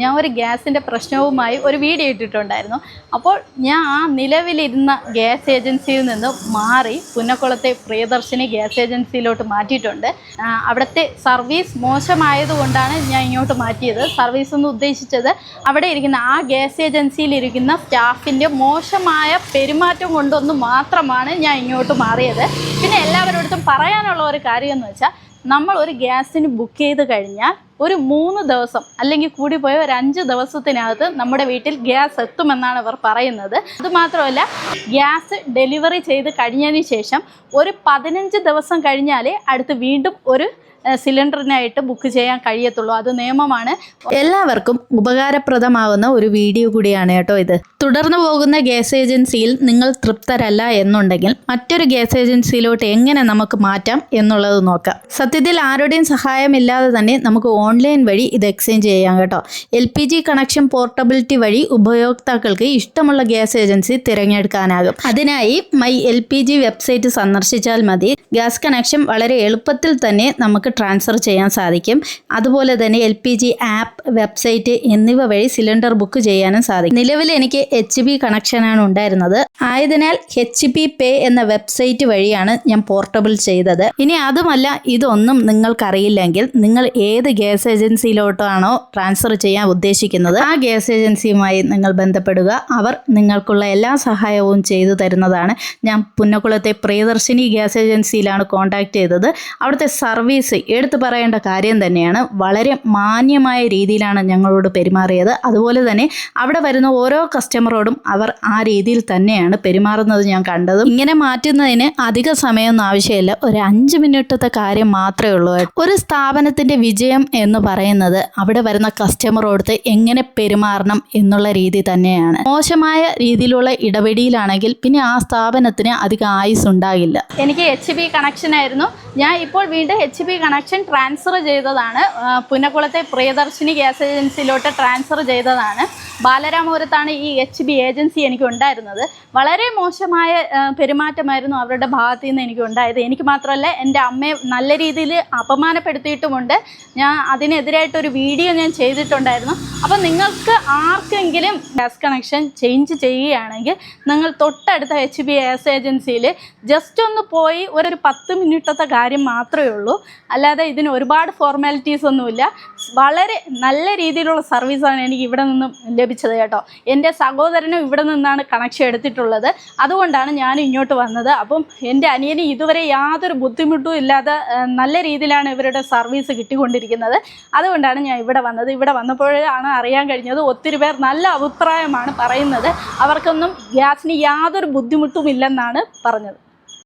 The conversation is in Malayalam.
ഞാൻ ഒരു ഗ്യാസിന്റെ പ്രശ്നവുമായി ഒരു വീഡിയോ ഇട്ടിട്ടുണ്ടായിരുന്നു. അപ്പോൾ ഞാൻ ആ നിലവിലിരുന്ന ഗ്യാസ് ഏജൻസിയിൽ നിന്ന് മാറി പുന്നക്കുളത്തെ പ്രിയദർശിനി ഗ്യാസ് ഏജൻസിയിലോട്ട് മാറ്റിയിട്ടുണ്ട്. അവിടുത്തെ സർവീസ് മോശമായതുകൊണ്ടാണ് ഞാൻ ഇങ്ങോട്ട് മാറ്റിയത്. സർവീസ് എന്ന് ഉദ്ദേശിച്ചത് അവിടെ ഇരിക്കുന്ന ആ ഗ്യാസ് ഏജൻസിയിലിരിക്കുന്ന സ്റ്റാഫിന്റെ മോശമായ പെരുമാറ്റം കൊണ്ടൊന്ന് മാത്രമാണ് ഞാൻ ഇങ്ങോട്ട് മാറിയത്. പിന്നെ എല്ലാവരോടത്തും പറയാനുള്ള ഒരു കാര്യം എന്ന് വെച്ചാൽ നമ്മൾ ഒരു ഗ്യാസിന് ബുക്ക് ചെയ്ത് കഴിഞ്ഞാൽ ഒരു മൂന്ന് ദിവസം അല്ലെങ്കിൽ കൂടി പോയ ഒരു അഞ്ച് ദിവസത്തിനകത്ത് നമ്മുടെ വീട്ടിൽ ഗ്യാസ് എത്തുമെന്നാണ് അവർ പറയുന്നത്. അതുമാത്രമല്ല ഗ്യാസ് ഡെലിവറി ചെയ്ത് കഴിഞ്ഞതിന് ശേഷം ഒരു പതിനഞ്ച് ദിവസം കഴിഞ്ഞാലേ അടുത്ത് വീണ്ടും ഒരു സിലിണ്ടറിനായിട്ട് ബുക്ക് ചെയ്യാൻ കഴിയത്തുള്ളൂ. അത് നിയമമാണ്. എല്ലാവർക്കും ഉപകാരപ്രദമാവുന്ന ഒരു വീഡിയോ കൂടിയാണ് കേട്ടോ ഇത്. തുടർന്നു പോകുന്ന ഗ്യാസ് ഏജൻസിയിൽ നിങ്ങൾ തൃപ്തരല്ല എന്നുണ്ടെങ്കിൽ മറ്റൊരു ഗ്യാസ് ഏജൻസിയിലോട്ട് എങ്ങനെ നമുക്ക് മാറ്റാം എന്നുള്ളത് നോക്കാം. സത്യത്തിൽ ആരുടെയും സഹായമില്ലാതെ തന്നെ നമുക്ക് ഓൺലൈൻ വഴി ഇത് എക്സ്ചേഞ്ച് ചെയ്യാം കേട്ടോ. L P G connection portability വഴി ഉപയോക്താക്കൾക്ക് ഇഷ്ടമുള്ള ഗ്യാസ് ഏജൻസി തിരഞ്ഞെടുക്കാനാകും. അതിനായി my L P G website സന്ദർശിച്ചാൽ മതി. ഗ്യാസ് കണക്ഷൻ വളരെ എളുപ്പത്തിൽ തന്നെ നമുക്ക് ട്രാൻസ്ഫർ ചെയ്യാൻ സാധിക്കും. അതുപോലെ തന്നെ L P G app website എന്നിവ വഴി സിലിണ്ടർ ബുക്ക് ചെയ്യാനും സാധിക്കും. നിലവിൽ എനിക്ക് എച്ച് ബി കണക്ഷനാണ് ഉണ്ടായിരുന്നത്. ആയതിനാൽ എച്ച് പി പേ എന്ന വെബ്സൈറ്റ് വഴിയാണ് ഞാൻ പോർട്ടബിൾ ചെയ്തത്. ഇനി അതുമല്ല ഇതൊന്നും നിങ്ങൾക്കറിയില്ലെങ്കിൽ നിങ്ങൾ ഏത് ഗ്യാസ് ഏജൻസിയിലോട്ടാണോ ട്രാൻസ്ഫർ ചെയ്യാൻ ഉദ്ദേശിക്കുന്നത്? ആ ഗ്യാസ് ഏജൻസിയുമായി നിങ്ങൾ ബന്ധപ്പെടുക. അവർ നിങ്ങൾക്കുള്ള എല്ലാ സഹായവും ചെയ്തു തരുന്നതാണ്. ഞാൻ പുന്നക്കുളത്തെ പ്രിയദർശിനി ഗ്യാസ് ഏജൻസിയിലാണ് കോൺടാക്ട് ചെയ്തത്. അവിടുത്തെ സർവീസ് എടുത്തു പറയേണ്ട കാര്യം തന്നെയാണ്. വളരെ മാന്യമായ രീതിയിലാണ് ഞങ്ങളോട് പെരുമാറിയത്. അതുപോലെ തന്നെ അവിടെ വരുന്ന ഓരോ കസ്റ്റമറോടും അവർ ആ രീതിയിൽ തന്നെയാണ് പെരുമാറുന്നത് ഞാൻ കണ്ടത്. ഇങ്ങനെ മാറ്റുന്നതിന് അധിക സമയമൊന്നും ആവശ്യമില്ല. ഒരു അഞ്ച് മിനിറ്റത്തെ കാര്യം മാത്രമേ ഉള്ളൂ. ഒരു സ്ഥാപനത്തിന്റെ വിജയം എന്ന് പറയുന്നത് അവിടെ വരുന്ന കസ്റ്റമറോടുത്ത് എങ്ങനെ പെരുമാറണം എന്നുള്ള രീതി തന്നെയാണ്. മോശമായ രീതിയിലുള്ള ഇടപെടിയിലാണെങ്കിൽ പിന്നെ ആ സ്ഥാപനത്തിന് അധികം ആയുസ് ഉണ്ടാകില്ല എനിക്ക് എച്ച് ബി കണക്ഷൻ ആയിരുന്നു. ഞാൻ ഇപ്പോൾ വീണ്ടും എച്ച് ബി കണക്ഷൻ ട്രാൻസ്ഫർ ചെയ്തതാണ്. പുനക്കുളത്തെ പ്രിയദർശിനി ഗ്യാസ് ഏജൻസിയിലോട്ട് ട്രാൻസ്ഫർ ചെയ്തതാണ്. ബാലരാമപുരത്താണ് ഈ എച്ച് ബി ഏജൻസി എനിക്ക് ഉണ്ടായിരുന്നത് വളരെ മോശമായ പെരുമാറ്റമായിരുന്നു അവരുടെ ഭാഗത്തു നിന്ന് എനിക്ക് ഉണ്ടായത് എനിക്ക് മാത്രമല്ല എന്റെ അമ്മയെ നല്ല രീതിയിൽ അപമാനപ്പെടുത്തിയിട്ടുമുണ്ട്. ഞാൻ അതിനെതിരായിട്ടൊരു വീഡിയോ ഞാൻ ചെയ്തിട്ടുണ്ടായിരുന്നു. അപ്പോൾ നിങ്ങൾക്ക് ആർക്കെങ്കിലും ഗ്യാസ് കണക്ഷൻ ചേഞ്ച് ചെയ്യുകയാണെങ്കിൽ നിങ്ങൾ തൊട്ടടുത്ത എച്ച് ബി ഗ്യാസ് ഏജൻസിയിൽ ജസ്റ്റ് ഒന്ന് പോയി ഒരു പത്ത് മിനിറ്റത്തെ കാര്യം മാത്രമേ ഉള്ളൂ. അല്ലാതെ ഇതിന് ഒരുപാട് ഫോർമാലിറ്റീസ് ഒന്നുമില്ല. വളരെ നല്ല രീതിയിലുള്ള സർവീസാണ് എനിക്ക് ഇവിടെ നിന്നും കേട്ടോ. എന്റെ സഹോദരനും ഇവിടെ നിന്നാണ് കണക്ഷൻ എടുത്തിട്ടുള്ളത്. അതുകൊണ്ടാണ് ഞാൻ ഇങ്ങോട്ട് വന്നത്. അപ്പം എന്റെ അനിയന് ഇതുവരെ യാതൊരു ബുദ്ധിമുട്ടും ഇല്ലാതെ നല്ല രീതിയിലാണ് ഇവരുടെ സർവീസ് കിട്ടിക്കൊണ്ടിരിക്കുന്നത്. അതുകൊണ്ടാണ് ഞാൻ ഇവിടെ വന്നത്. ഇവിടെ വന്നപ്പോഴാണ് അറിയാൻ കഴിഞ്ഞത് ഒത്തിരി പേർ നല്ല അഭിപ്രായമാണ് പറയുന്നത്. അവർക്കൊന്നും ഗ്യാസിന് യാതൊരു ബുദ്ധിമുട്ടും ഇല്ലെന്നാണ് പറഞ്ഞത്.